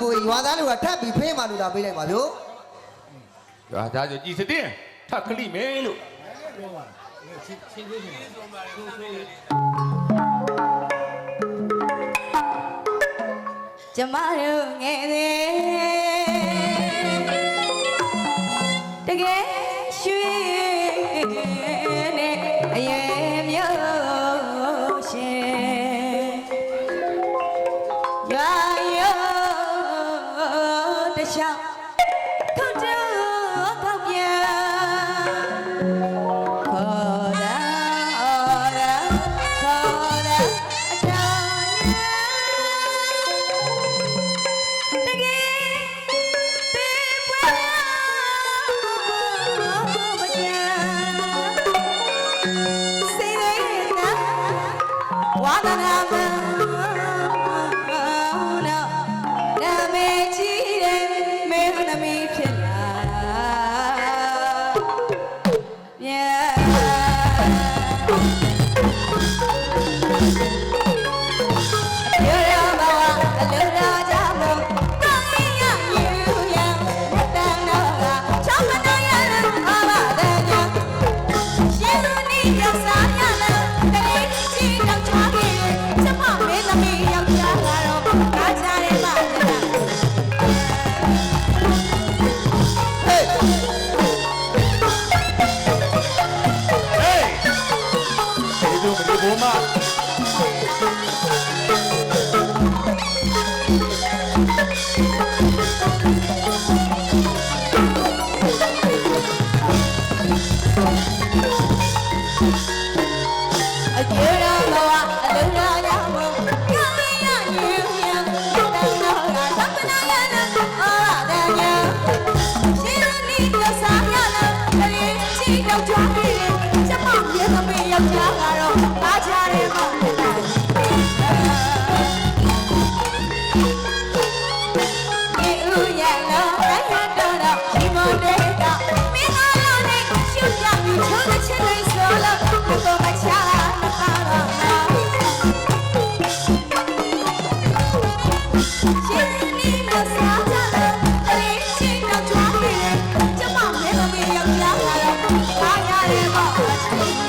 ပြီကိုရွာသားလူကထပ်ပြီးဖေးမှလူတာပေးလိုက်ပါဗျို့ဒါဒါဆိုကြည်စတင်ထပ်ခလိမယ်လို့ကျမတို့ငယ်သေးတကယ်ရွှေနဲ့အရင် Russia. မအကျေရာဘဝအလုံးရာရမုံခမရညူမြန်တန်တော်ကသပနာရနာအာရဒညာရှင်နီတဆာရနာတရင်ချီတော့ကြွား Bye.